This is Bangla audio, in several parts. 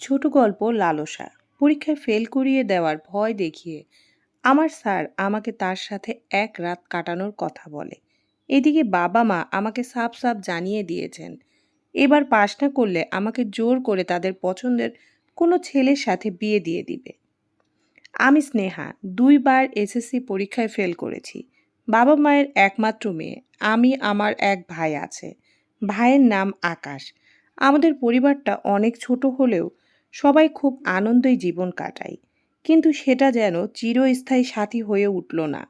ছোট গল্প লালসা। পরীক্ষায় ফেল করিয়ে দেওয়ার ভয় দেখিয়ে আমার স্যার আমাকে তার সাথে এক রাত কাটানোর কথা বলে। এদিকে বাবা মা আমাকে সাফ সাফ জানিয়ে দিয়েছেন। এবার পাশ না করলে আমাকে জোর করে তাদের পছন্দের কোনো ছেলের সাথে বিয়ে দিয়ে দিবে। আমি স্নেহা, দুইবার এসএসসি পরীক্ষায় ফেল করেছি। বাবা মায়ের একমাত্র মেয়ে, আমি আমার এক ভাই আছে। ভাইয়ের নাম আকাশ। আমাদের পরিবারটা অনেক ছোট হলেও সবাই খুব আনন্দই জীবন কাটায়। কিন্তু সেটা যেন চিরস্থায়ী সাথী হয়ে উঠল না।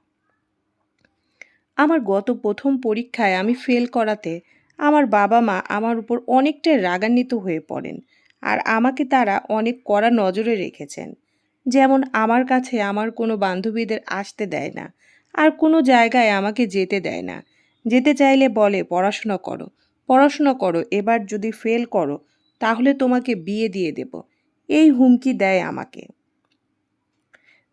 আমার গত প্রথম পরীক্ষায় আমি ফেল করাতে আমার বাবা মা আমার উপর অনেকটাই রাগান্বিত হয়ে পড়েন আর আমাকে তারা অনেক কড়া নজরে রেখেছেন। যেমন আমার কাছে আমার কোনো বান্ধবীদের আসতে দেয় না আর কোনো জায়গায় আমাকে যেতে দেয় না। যেতে চাইলে বলে, পড়াশোনা করো পড়াশোনা করো, এবার যদি ফেল করো তাহলে তোমাকে বিয়ে দিয়ে দেব। এই হুমকি দেয় আমাকে।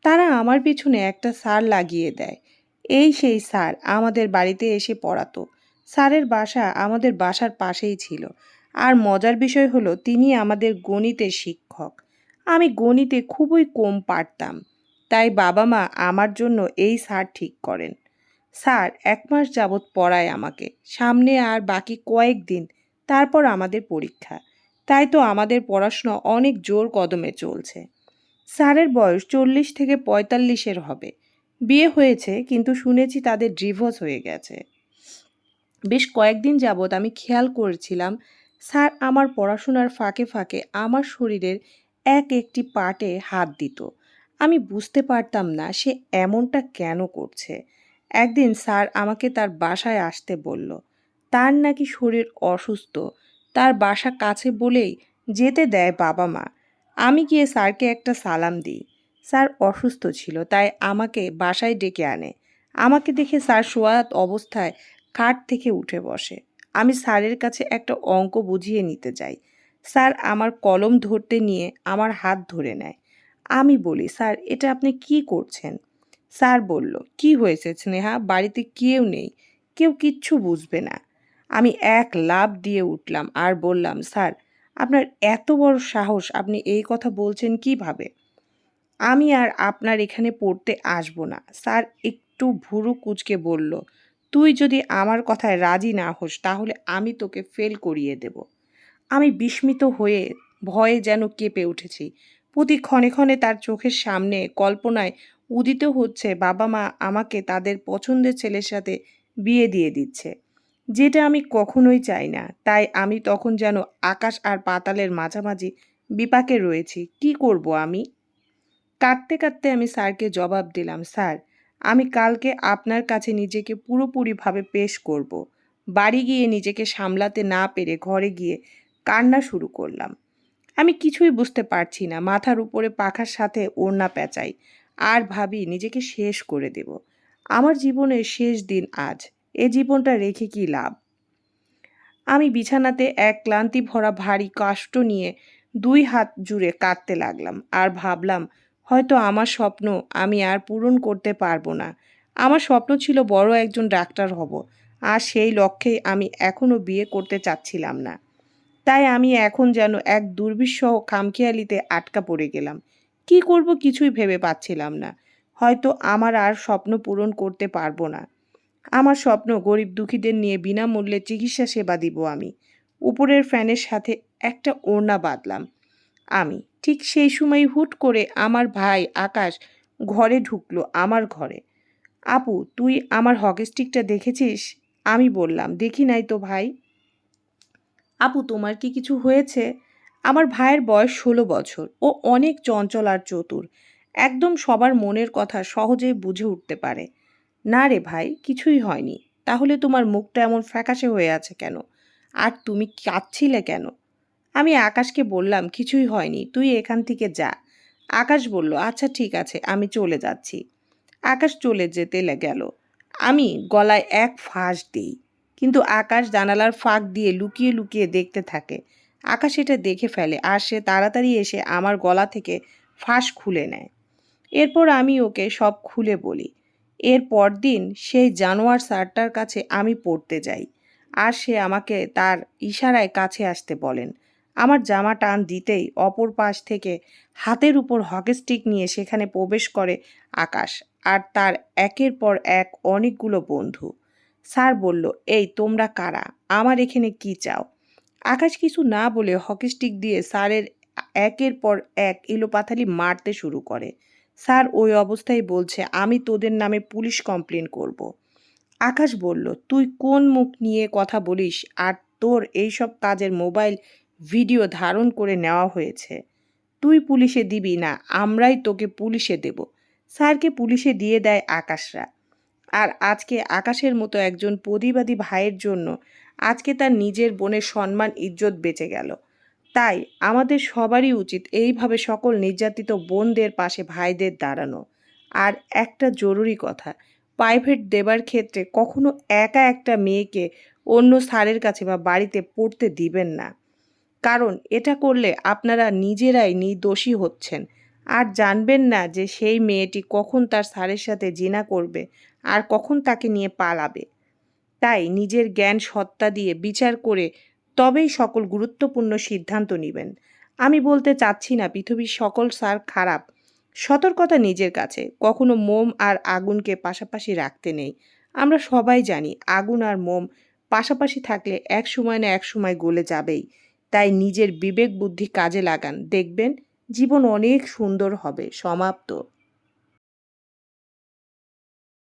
তারা আমার পিছনে একটা সার লাগিয়ে দেয়। এই সেই স্যার আমাদের বাড়িতে এসে পড়াতো। স্যারের বাসা আমাদের বাসার পাশেই ছিল। আর মজার বিষয় হলো, তিনি আমাদের গণিতের শিক্ষক। আমি গণিতে খুবই কম পারতাম। তাই বাবা মা আমার জন্য এই স্যার ঠিক করেন। স্যার, এক মাস যাবৎ পড়ায় আমাকে। সামনে আর বাকি কয়েকদিন, তারপর আমাদের পরীক্ষা। তাই তো আমাদের পড়াশোনা অনেক জোর কদমে চলছে। স্যারের বয়স চল্লিশ থেকে পঁয়তাল্লিশের হবে। বিয়ে হয়েছে, কিন্তু শুনেছি তাদের ডিভোর্স হয়ে গেছে। বেশ কয়েকদিন যাবৎ আমি খেয়াল করেছিলাম, স্যার আমার পড়াশোনার ফাঁকে ফাঁকে আমার শরীরের এক একটি পার্টে হাত দিত। আমি বুঝতে পারতাম না সে এমনটা কেন করছে। একদিন স্যার আমাকে তার বাসায় আসতে বলল, তার নাকি শরীর অসুস্থ তার বাসা কাছে বলেই যেতে দেয় বাবা মা। আমি গিয়ে স্যারকে একটা সালাম দিই। স্যার অসুস্থ ছিল, তাই আমাকে বাসায় ডেকে আনে। আমাকে দেখে স্যার সোয়াত অবস্থায় খাট থেকে উঠে বসে। আমি স্যারের কাছে একটা অঙ্ক বুঝিয়ে নিতে যাই। স্যার আমার কলম ধরতে নিয়ে আমার হাত ধরে নেয়। আমি বলি, স্যার, এটা আপনি কি করছেন? স্যার বলল, কি হয়েছে স্নেহা? বাড়িতে কেউ নেই। কেউ কিচ্ছু বুঝবে না। আমি এক লাভ দিয়ে উঠলাম আর বললাম, স্যার, আপনার এত বড় সাহস, আপনি এই কথা বলছেন কীভাবে? আমি আর আপনার এখানে পড়তে আসব না। স্যার একটু ভুরু কুচকে বলল, তুই যদি আমার কথায় রাজি না হোস, তাহলে আমি তোকে ফেল করিয়ে দেব। আমি বিস্মিত হয়ে ভয়ে যেন কেঁপে উঠেছি। প্রতি ক্ষণে ক্ষণে তার চোখের সামনে কল্পনায় উদিত হচ্ছে, বাবা মা আমাকে তাদের পছন্দের ছেলের সাথে বিয়ে দিয়ে দিচ্ছে। যেটা আমি কখনোই চাই না। তাই আমি তখন যেন আকাশ আর পাতালের মাঝামাঝি বিপাকে রয়েছি। কি করব আমি? কাঁদতে কাঁদতে আমি স্যারকে জবাব দিলাম, স্যার, আমি কালকে আপনার কাছে নিজেকে পুরোপুরিভাবে পেশ করব। বাড়ি গিয়ে নিজেকে সামলাতে না পেরে ঘরে গিয়ে কান্না শুরু করলাম। আমি কিছুই বুঝতে পারছি না। মাথার উপরে পাখার সাথে ওড়না পেঁচাই। আর ভাবি, নিজেকে শেষ করে দেব। আমার জীবনের শেষ দিন আজ। এ জীবনটা রেখে কি লাভ? আমি বিছানাতে এক ক্লান্তি ভরা ভারী কাষ্ট নিয়ে দুই হাত জুড়ে কাঁদতে লাগলাম আর ভাবলাম, হয়তো আমার স্বপ্ন আমি আর পূরণ করতে পারব না। আমার স্বপ্ন ছিল বড় একজন ডাক্তার হব, আর সেই লক্ষ্যেই আমি এখনও বিয়ে করতে চাচ্ছিলাম না। তাই আমি এখন যেন এক দুর্বিষহ খামখেয়ালিতে আটকা পড়ে গেলাম। কি করব কিছুই ভেবে পাচ্ছিলাম না। হয়তো আমার আর স্বপ্ন পূরণ করতে পারব না। আমার স্বপ্ন গরিব দুঃখীদের নিয়ে বিনামূল্যে চিকিৎসা সেবা দিব আমি। উপরের ফ্যানের সাথে একটা ওড়না বাঁধলাম। আমি ঠিক সেই সময় হুট করে আমার ভাই আকাশ ঘরে ঢুকলো আমার ঘরে। আপু, তুই আমার হকি স্টিকটা দেখেছিস? আমি বললাম, দেখি নাই তো ভাই। আপু, তোমার কি কিছু হয়েছে? আমার ভাইয়ের বয়স ষোলো বছর। ও অনেক চঞ্চল আর চতুর। একদম সবার মনের কথা সহজেই বুঝে উঠতে পারে। না রে ভাই, কিছুই হয়নি। তাহলে তোমার মুখটা এমন ফ্যাকাশে হয়ে আছে কেন? আর তুমি কাঁদছিলে কেন? আমি আকাশকে বললাম, কিছুই হয়নি, তুই এখান থেকে যা। আকাশ বলল আচ্ছা ঠিক আছে, আমি চলে যাচ্ছি। আকাশ চলে যেতে গেল। আমি গলায় এক ফাঁস দিই। কিন্তু আকাশ জানালার ফাঁক দিয়ে লুকিয়ে লুকিয়ে দেখতে থাকে। আকাশ এটা দেখে ফেলে, আর সে তাড়াতাড়ি এসে আমার গলা থেকে ফাঁস খুলে নেয়। এরপর আমি ওকে সব খুলে বলি। এর পরদিন সেই জানোয়ার স্যারটার কাছে আমি পড়তে যাই। আর সে আমাকে তার ইশারায় কাছে আসতে বলেন। আমার জামা টান দিতেই অপর পাশ থেকে হাতের উপর হকি স্টিক নিয়ে সেখানে প্রবেশ করে আকাশ আর তার একের পর এক অনেকগুলো বন্ধু। স্যার বলল, এই তোমরা কারা? আমার এখানে কি চাও? আকাশ কিছু না বলে হকি স্টিক দিয়ে স্যারের একের পর এক এলোপাথালি মারতে শুরু করে। স্যার, ওই অবস্থায় বলছে, আমি তোদের নামে পুলিশ কমপ্লেন করব। আকাশ বলল, তুই কোন মুখ নিয়ে কথা বলিস? আর তোর এইসব কাজের মোবাইল ভিডিও ধারণ করে নেওয়া হয়েছে। তুই পুলিশে দিবি না, আমরাই তোকে পুলিশে দেব। স্যারকে পুলিশে দিয়ে দেয় আকাশরা। আর আজকে আকাশের মতো একজন প্রতিবাদী ভাইয়ের জন্য আজকে তার নিজের বোনের সম্মান, ইজ্জত বেঁচে গেল। তাই আমাদের সবারই উচিত এইভাবে সকল নির্যাতিত বোনদের পাশে ভাইদের দাঁড়ানো। আর একটা জরুরি কথা প্রাইভেট দেবার ক্ষেত্রে কখনো একা একটা মেয়েকে অন্য স্যারের কাছে বা বাড়িতে পড়তে দিবেন না। কারণ এটা করলে আপনারা নিজেরাই নির্দোষী হচ্ছেন। আর জানবেন না যে সেই মেয়েটি কখন তার স্যারের সাথে জিনা করবে আর কখন তাকে নিয়ে পালাবে। তাই নিজের জ্ঞান সত্তা দিয়ে বিচার করে তবেই সকল গুরুত্বপূর্ণ সিদ্ধান্ত নেবেন। আমি বলতে চাচ্ছি না পৃথিবীর সকল সার খারাপ। সতর্কতা নিজের কাছে। কখনো মোম আর আগুনকে পাশাপাশি রাখতে নেই। আমরা সবাই জানি আগুন আর মোম পাশাপাশি থাকলে এক সময় না এক সময় গলে যাবেই। তাই নিজের বিবেক বুদ্ধি কাজে লাগান। দেখবেন জীবন অনেক সুন্দর হবে। সমাপ্ত।